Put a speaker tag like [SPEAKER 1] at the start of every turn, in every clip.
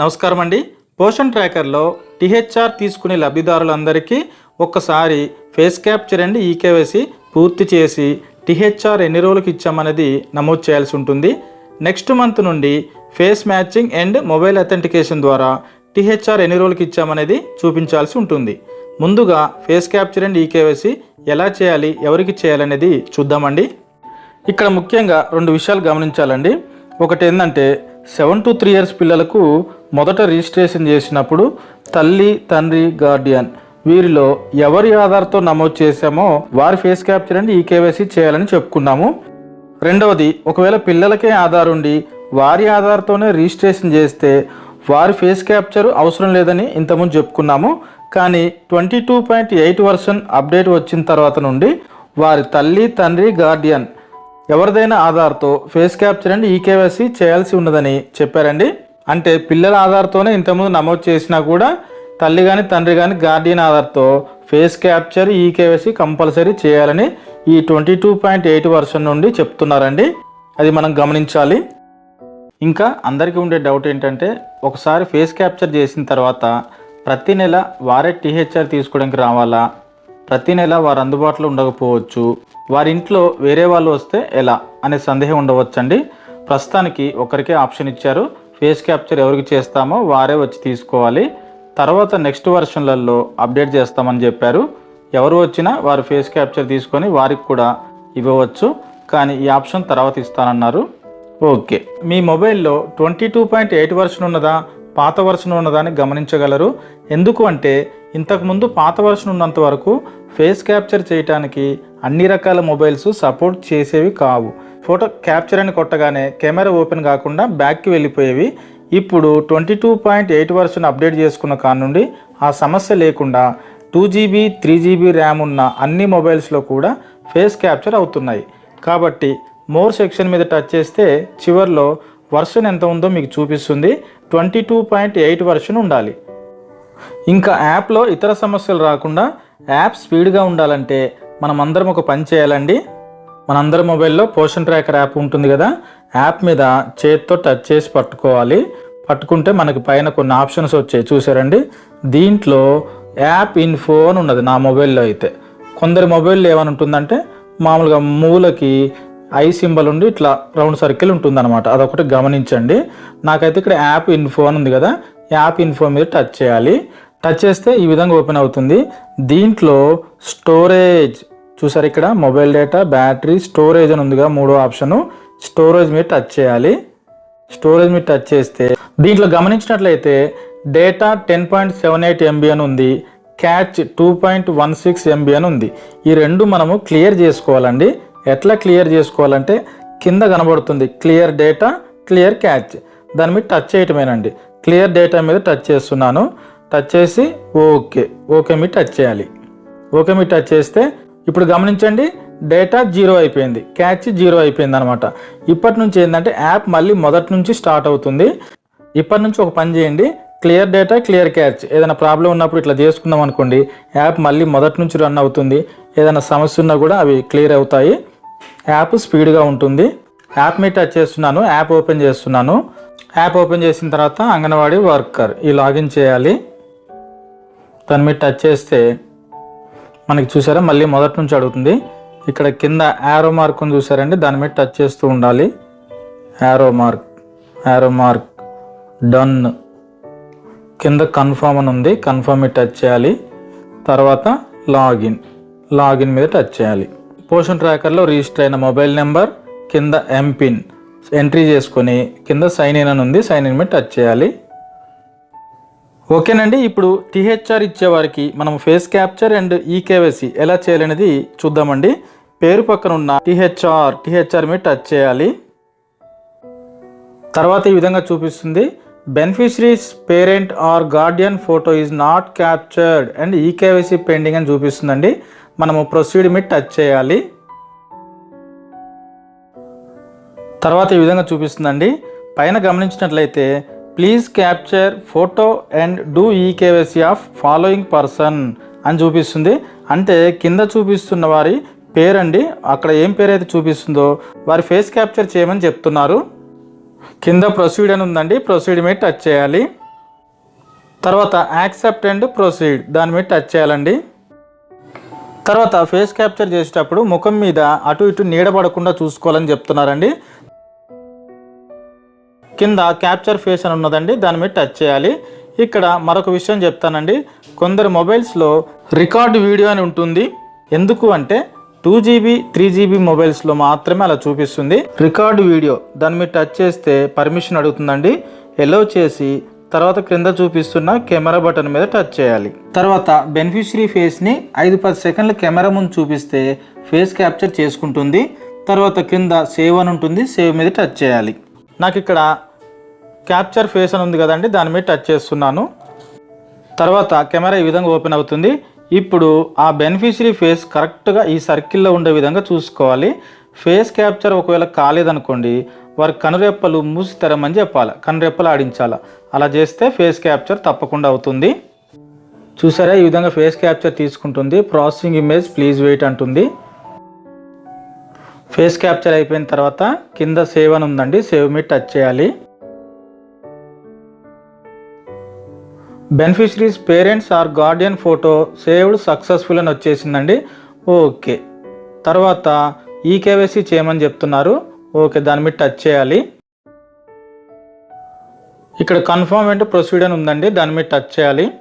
[SPEAKER 1] నమస్కారం అండి పోషన్ ట్రాకర్లో టిహెచ్ఆర్ తీసుకునే లబ్ధిదారులందరికీ ఒక్కసారి ఫేస్ క్యాప్చర్ అండ్ ఈకేవైసీ పూర్తి చేసి టిహెచ్ఆర్ ఎన్ని రోజులకు ఇచ్చామనేది నమోదు చేయాల్సి ఉంటుంది. నెక్స్ట్ మంత్ నుండి face matching and mobile authentication ద్వారా టిహెచ్ఆర్ ఎన్ని రోజులకు ఇచ్చామనేది చూపించాల్సి ఉంటుంది. ముందుగా ఫేస్ క్యాప్చర్ అండ్ ఈకేవైసీ ఎలా చేయాలి ఎవరికి చేయాలనేది చూద్దామండి. ఇక్కడ ముఖ్యంగా రెండు విషయాలు గమనించాలండి. ఒకటి ఏంటంటే సెవెన్ టు త్రీ ఇయర్స్ పిల్లలకు మొదట రిజిస్ట్రేషన్ చేసినప్పుడు తల్లి తండ్రి గార్డియన్ వీరిలో ఎవరి ఆధార్తో నమోదు చేశామో వారి face capture and e KYC చేయాలని చెప్పుకున్నాము. రెండవది ఒకవేళ పిల్లలకే ఆధార్ ఉండి వారి ఆధార్తోనే రిజిస్ట్రేషన్ చేస్తే వారి ఫేస్ క్యాప్చర్ అవసరం లేదని ఇంతకుముందు చెప్పుకున్నాము. కానీ twenty two point eight version update వచ్చిన తర్వాత నుండి వారి తల్లి తండ్రి గార్డియన్ ఎవరిదైనా ఆధార్తో ఫేస్ క్యాప్చర్ అండ్ ఈకేవైసీ చేయాల్సి ఉన్నదని చెప్పారండి. అంటే పిల్లల ఆధార్తోనే ఇంతకుముందు నమోదు చేసినా కూడా తల్లి కానీ తండ్రి కానీ గార్డియన్ ఆధార్తో ఫేస్ క్యాప్చర్ ఈకేవైసీ కంపల్సరీ చేయాలని ఈ twenty two point eight version నుండి చెప్తున్నారండి. అది మనం గమనించాలి. ఇంకా అందరికీ ఉండే డౌట్ ఏంటంటే ఒకసారి ఫేస్ క్యాప్చర్ చేసిన తర్వాత ప్రతి నెల వారే టీహెచ్ఆర్ తీసుకోవడానికి రావాలా? ప్రతి నెల వారు అందుబాటులో ఉండకపోవచ్చు. వారి ఇంట్లో వేరే వాళ్ళు వస్తే ఎలా అనే సందేహం ఉండవచ్చండి. ప్రస్తుతానికి ఒకరికే ఆప్షన్ ఇచ్చారు. ఫేస్ క్యాప్చర్ ఎవరికి చేస్తామో వారే వచ్చి తీసుకోవాలి. తర్వాత నెక్స్ట్ వర్షన్లలో అప్డేట్ చేస్తామని చెప్పారు. ఎవరు వచ్చినా వారు ఫేస్ క్యాప్చర్ తీసుకొని వారికి కూడా ఇవ్వవచ్చు. కానీ ఈ ఆప్షన్ తర్వాత ఇస్తానన్నారు. ఓకే. మీ మొబైల్లో twenty two point eight version ఉన్నదా? పాత వర్షన్ ఉన్నదా అని గమనించగలరు. ఎందుకు అంటే ఇంతకుముందు పాత వర్షన్ ఉన్నంత వరకు ఫేస్ క్యాప్చర్ చేయటానికి అన్ని రకాల మొబైల్స్ సపోర్ట్ చేసేవి కావు. ఫోటో క్యాప్చర్ అని కొట్టగానే కెమెరా ఓపెన్ కాకుండా బ్యాక్కి వెళ్ళిపోయేవి. ఇప్పుడు twenty two point eight version update చేసుకున్న కానుండి ఆ సమస్య లేకుండా two GB three GB RAM ఉన్న అన్ని మొబైల్స్లో కూడా ఫేస్ క్యాప్చర్ అవుతున్నాయి. కాబట్టి మోర్ సెక్షన్ మీద టచ్ చేస్తే చివర్లో వర్షన్ ఎంత ఉందో మీకు చూపిస్తుంది. Twenty two point eight version ఉండాలి. ఇంకా యాప్లో ఇతర సమస్యలు రాకుండా యాప్ స్పీడ్గా ఉండాలంటే మనం అందరం ఒక పని చేయాలండి. మనందరి మొబైల్లో పోషన్ ట్రాకర్ యాప్ ఉంటుంది కదా యాప్ మీద చేత్తో టచ్ చేసి పట్టుకోవాలి. పట్టుకుంటే మనకి పైన కొన్ని ఆప్షన్స్ వచ్చాయి చూసారండి దీంట్లో యాప్ ఇన్ఫో అని ఉన్నది నా మొబైల్లో అయితే. కొందరి మొబైల్లో ఏమని ఉంటుందంటే మామూలుగా మూలకి ఐ సింబల్ ఉండి ఇట్లా రౌండ్ సర్కిల్ ఉంటుందన్నమాట. అదొకటి గమనించండి. నాకైతే ఇక్కడ యాప్ ఇన్ఫో అని ఉంది కదా యాప్ ఇన్ఫో మీద టచ్ చేయాలి. టచ్ చేస్తే ఈ విధంగా ఓపెన్ అవుతుంది. దీంట్లో స్టోరేజ్ చూసారు ఇక్కడ? మొబైల్ డేటా బ్యాటరీ స్టోరేజ్ అని ఉందిగా మూడో ఆప్షను స్టోరేజ్ మీద టచ్ చేయాలి. స్టోరేజ్ మీద టచ్ చేస్తే దీంట్లో గమనించినట్లయితే data ten point seven eight MB అని ఉంది. Cache two point one six MB అని ఉంది. ఈ రెండు మనము క్లియర్ చేసుకోవాలండి. ఎట్లా క్లియర్ చేసుకోవాలంటే కింద కనబడుతుంది. క్లియర్ డేటా క్లియర్ క్యాచ్ దాని మీద టచ్ చేయటమేనండి. క్లియర్ డేటా మీద టచ్ చేస్తున్నాను. టచ్ చేసి ఓకే ఓకే మీ టచ్ చేయాలి. ఓకే మీ టచ్ చేస్తే ఇప్పుడు గమనించండి డేటా జీరో అయిపోయింది క్యాచ్ జీరో అయిపోయింది అనమాట ఇప్పటి నుంచి ఏంటంటే యాప్ మళ్ళీ మొదటి నుంచి స్టార్ట్ అవుతుంది. ఇప్పటి నుంచి ఒక పని చేయండి క్లియర్ డేటా క్లియర్ క్యాచ్. ఏదైనా ప్రాబ్లం ఉన్నప్పుడు ఇట్లా చేసుకుందాం అనుకోండి యాప్ మళ్ళీ మొదటి నుంచి రన్ అవుతుంది. ఏదైనా సమస్య ఉన్నా కూడా అవి క్లియర్ అవుతాయి. యాప్ స్పీడ్గా ఉంటుంది. యాప్ మీ టచ్ చేస్తున్నాను యాప్ ఓపెన్ చేస్తున్నాను. యాప్ ఓపెన్ చేసిన తర్వాత అంగన్వాడీ వర్కర్ ఈ లాగిన్ చేయాలి. దాని మీద టచ్ చేస్తే మనకి చూసారా? మళ్ళీ మొదటి నుంచి అడుగుతుంది. ఇక్కడ కింద యారో మార్క్ ఉంది చూసారండి? దాని మీద టచ్ చేస్తూ ఉండాలి. Arrow mark arrow mark done కింద కన్ఫర్మ్ అని ఉంది. కన్ఫర్మ్ మీద టచ్ చేయాలి. తర్వాత లాగిన్ లాగిన్ మీద టచ్ చేయాలి. పోషన్ ట్రాకర్లో రిజిస్టర్ అయిన మొబైల్ నెంబర్ కింద ఎంపిన్ ఎంట్రీ చేసుకొని కింద సైన్ ఇన్ అని ఉంది. సైన్ ఇన్ మీద టచ్ చేయాలి. ఓకేనండి ఇప్పుడు టీహెచ్ఆర్ ఇచ్చేవారికి మనం ఫేస్ క్యాప్చర్ అండ్ ఈకేవైసీ ఎలా చేయాలనేది చూద్దామండి. పేరు పక్కన ఉన్న టీహెచ్ఆర్ టీహెచ్ఆర్ మీద టచ్ చేయాలి. తర్వాత ఈ విధంగా చూపిస్తుంది. Beneficiaries parent or guardian photo is not captured and e KYC pending అని చూపిస్తుందండి. మనము ప్రొసీడ్ మీద టచ్ చేయాలి. తర్వాత ఈ విధంగా చూపిస్తుందండి. పైన గమనించినట్లయితే please capture photo and do e KYC of following person అని చూపిస్తుంది. అంటే కింద చూపిస్తున్న వారి పేరండి. అక్కడ ఏం పేరు అయితే చూపిస్తుందో వారి ఫేస్ క్యాప్చర్ చేయమని చెప్తున్నారు. కింద ప్రొసీడ్ అని ఉందండి. ప్రొసీడ్ మీద టచ్ చేయాలి. తర్వాత యాక్సెప్ట్ అండ్ ప్రొసీడ్ దాని మీద టచ్ చేయాలండి. తర్వాత ఫేస్ క్యాప్చర్ చేసేటప్పుడు ముఖం మీద అటు ఇటు నీడబడకుండా చూసుకోవాలని చెప్తున్నారండి. కింద క్యాప్చర్ ఫేస్ అని ఉన్నదండి దాని మీద టచ్ చేయాలి. ఇక్కడ మరొక విషయం చెప్తానండి. కొందరు మొబైల్స్లో రికార్డ్ వీడియో అని ఉంటుంది. ఎందుకు అంటే టూ జీబీ త్రీ జీబీ మొబైల్స్లో మాత్రమే అలా చూపిస్తుంది. రికార్డ్ వీడియో దాని మీద టచ్ చేస్తే పర్మిషన్ అడుగుతుందండి. ఎలో చేసి తర్వాత క్రింద చూపిస్తున్న కెమెరా బటన్ మీద టచ్ చేయాలి. తర్వాత బెనిఫిషరీ ఫేస్ని ఐదు పది సెకండ్ల కెమెరా ముందు చూపిస్తే ఫేస్ క్యాప్చర్ చేసుకుంటుంది. తర్వాత కింద సేవ్ అని ఉంటుంది సేవ్ మీద టచ్ చేయాలి. నాకు ఇక్కడ క్యాప్చర్ ఫేస్ అని ఉంది కదండి దాని మీద టచ్ చేస్తున్నాను. తర్వాత కెమెరా ఈ విధంగా ఓపెన్ అవుతుంది. ఇప్పుడు ఆ బెనిఫిషరీ ఫేస్ కరెక్ట్గా ఈ సర్కిల్లో ఉండే విధంగా చూసుకోవాలి. ఫేస్ క్యాప్చర్ ఒకవేళ కాలేదనుకోండి వారి కనురెప్పలు మూసి తెరమని చెప్పాలి. కనురెప్పలు ఆడించాలి. అలా చేస్తే ఫేస్ క్యాప్చర్ తప్పకుండా అవుతుంది. చూసారా ఈ విధంగా ఫేస్ క్యాప్చర్ తీసుకుంటుంది. ప్రాసెసింగ్ ఇమేజ్ ప్లీజ్ వెయిట్ అంటుంది. ఫేస్ క్యాప్చర్ అయిపోయిన తర్వాత కింద సేవ్ అని ఉందండి. సేవ్ మీద టచ్ చేయాలి. Beneficiaries parents or guardian photo saved successful అని వచ్చేసిందండి. ఓకే. తర్వాత ఈ కేవైసీ చేయమని చెప్తున్నారు. ఓకే దాని మీద టచ్ చేయాలి. ఇక్కడ కన్ఫర్మ్ అంటే ప్రొసీడ్ అని ఉందండి. దాని మీద టచ్ చేయాలి.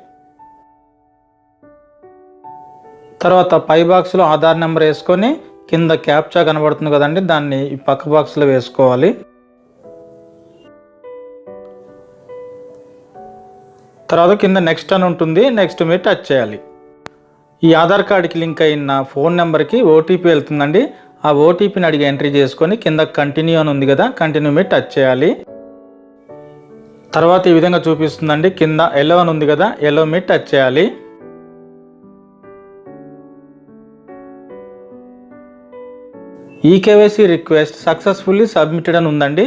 [SPEAKER 1] తర్వాత పై బాక్స్లో ఆధార్ నెంబర్ వేసుకొని కింద క్యాప్చా కనబడుతుంది కదండి దాన్ని ఈ పక్క బాక్స్లో వేసుకోవాలి. తర్వాత కింద నెక్స్ట్ అని ఉంటుంది. నెక్స్ట్ మీరు టచ్ చేయాలి. ఈ ఆధార్ కార్డుకి లింక్ అయిన ఫోన్ నెంబర్కి ఓటీపీ వెళ్తుందండి. ఆ ఓటీపీని అడిగి ఎంట్రీ చేసుకొని కింద కంటిన్యూ అని ఉంది కదా కంటిన్యూ మీద టచ్ చేయాలి. తర్వాత ఈ విధంగా చూపిస్తుందండి. కింద ఎల్లో అని ఉంది కదా ఎల్లో మీద టచ్ చేయాలి. ఈకేవైసీ రిక్వెస్ట్ సక్సెస్ఫుల్లీ సబ్మిటెడ్ అని ఉందండి.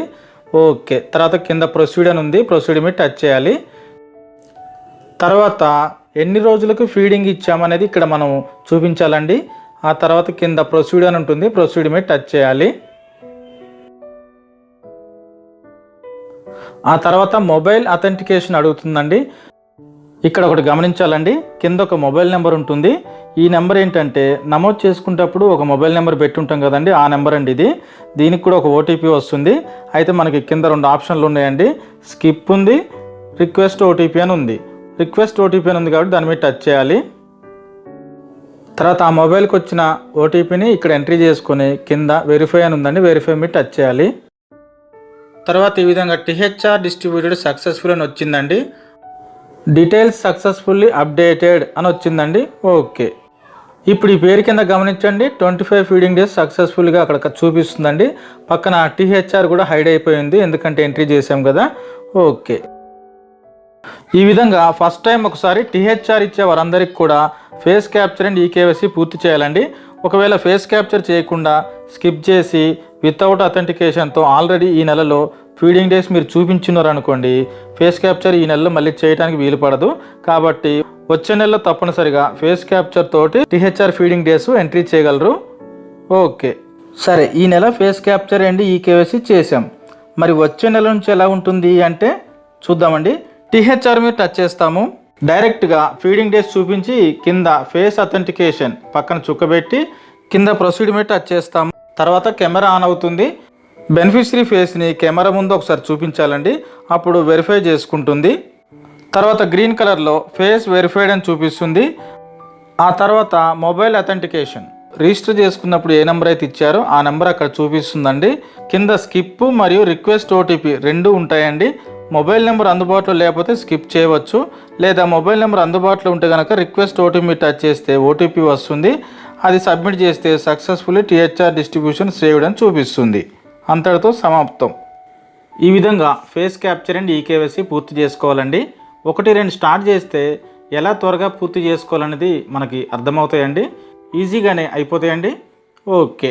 [SPEAKER 1] ఓకే తర్వాత కింద ప్రొసీడ్ అని ఉంది. ప్రొసీడ్ మీద టచ్ చేయాలి. తర్వాత ఎన్ని రోజులకు ఫీడింగ్ ఇచ్చామనేది ఇక్కడ మనం చూపించాలండి. ఆ తర్వాత కింద ప్రొసీడ్ అని ఉంటుంది. ప్రొసీడ్ మీద టచ్ చేయాలి. ఆ తర్వాత మొబైల్ అథెంటికేషన్ అడుగుతుందండి. ఇక్కడ ఒకటి గమనించాలండి. కింద ఒక మొబైల్ నెంబర్ ఉంటుంది. ఈ నెంబర్ ఏంటంటే నమోదు చేసుకునేటప్పుడు ఒక మొబైల్ నెంబర్ పెట్టుంటాం కదండి. ఆ నెంబర్ అండి ఇది. దీనికి కూడా ఒక ఓటీపీ వస్తుంది. అయితే మనకి కింద రెండు ఆప్షన్లు ఉన్నాయండి. స్కిప్ ఉంది రిక్వెస్ట్ ఓటీపీ అని ఉంది. రిక్వెస్ట్ ఓటీపీ అని ఉంది కాబట్టి దాని మీద టచ్ చేయాలి. తర్వాత ఆ మొబైల్కి వచ్చిన ఓటీపీని ఇక్కడ ఎంట్రీ చేసుకొని కింద వెరిఫై అని ఉందండి వెరిఫై మీద టచ్ చేయాలి. తర్వాత ఈ విధంగా టిహెచ్ఆర్ డిస్ట్రిబ్యూటెడ్ సక్సెస్ఫుల్ అని వచ్చిందండి. డీటెయిల్స్ సక్సెస్ఫుల్లీ అప్డేటెడ్ అని వచ్చిందండి. ఓకే. ఇప్పుడు ఈ పేరు కింద గమనించండి ట్వంటీ ఫైవ్ ఫీడింగ్ డేస్ సక్సెస్ఫుల్గా అక్కడ చూపిస్తుందండి. పక్కన టీహెచ్ఆర్ కూడా హైడ్ అయిపోయింది ఎందుకంటే ఎంట్రీ చేసాం కదా. ఓకే. ఈ విధంగా ఫస్ట్ టైం ఒకసారి టీహెచ్ఆర్ ఇచ్చే వారందరికీ కూడా ఫేస్ క్యాప్చర్ అండ్ ఈకేవైసీ పూర్తి చేయాలండి. ఒకవేళ ఫేస్ క్యాప్చర్ చేయకుండా స్కిప్ చేసి వితౌట్ అథెంటికేషన్తో ఆల్రెడీ ఈ నెలలో ఫీడింగ్ డేస్ మీరు చూపించున్నారు అనుకోండి ఫేస్ క్యాప్చర్ ఈ నెలలో మళ్ళీ చేయడానికి వీలు పడదు. కాబట్టి వచ్చే నెలలో తప్పనిసరిగా ఫేస్ క్యాప్చర్ తోటి టీహెచ్ఆర్ ఫీడింగ్ డేస్ ఎంట్రీ చేయగలరు. ఓకే. సరే ఈ నెల ఫేస్ క్యాప్చర్ అండి ఈ కేవైసీ చేసాం మరి వచ్చే నెల నుంచి ఎలా ఉంటుంది అంటే చూద్దామండి. టీహెచ్ఆర్ మీద టచ్ చేస్తాము. డైరెక్ట్గా ఫీడింగ్ డేస్ చూపించి కింద ఫేస్ అథెంటికేషన్ పక్కన చుక్కబెట్టి కింద ప్రొసీడ్ మీద టచ్ చేస్తాము. తర్వాత కెమెరా ఆన్ అవుతుంది. బెనిఫిషరీ ఫేస్ని కెమెరా ముందు ఒకసారి చూపించాలండి. అప్పుడు వెరిఫై చేసుకుంటుంది. తర్వాత గ్రీన్ కలర్లో ఫేస్ వెరిఫైడ్ అని చూపిస్తుంది. ఆ తర్వాత మొబైల్ అథెంటికేషన్ రిజిస్టర్ చేసుకున్నప్పుడు ఏ నెంబర్ అయితే ఇచ్చారో ఆ నెంబర్ అక్కడ చూపిస్తుందండి. కింద స్కిప్ మరియు రిక్వెస్ట్ ఓటీపీ రెండు ఉంటాయండి. మొబైల్ నెంబర్ అందుబాటులో లేకపోతే స్కిప్ చేయవచ్చు. లేదా మొబైల్ నెంబర్ అందుబాటులో ఉంటే కనుక రిక్వెస్ట్ ఓటీపీ టచ్ చేస్తే ఓటీపీ వస్తుంది. అది సబ్మిట్ చేస్తే సక్సెస్ఫుల్లీ టీహెచ్ఆర్ డిస్ట్రిబ్యూషన్ సేవ్డ్ అని చూపిస్తుంది. అంతటితో సమాప్తం. ఈ విధంగా ఫేస్ క్యాప్చర్ అండ్ ఈకేవైసీ పూర్తి చేసుకోవాలండి. ఒకటి రెండు స్టార్ట్ చేస్తే ఎలా త్వరగా పూర్తి చేసుకోవాలనేది మనకి అర్థమవుతాయండి. ఈజీగానే అయిపోతాయండి. ఓకే.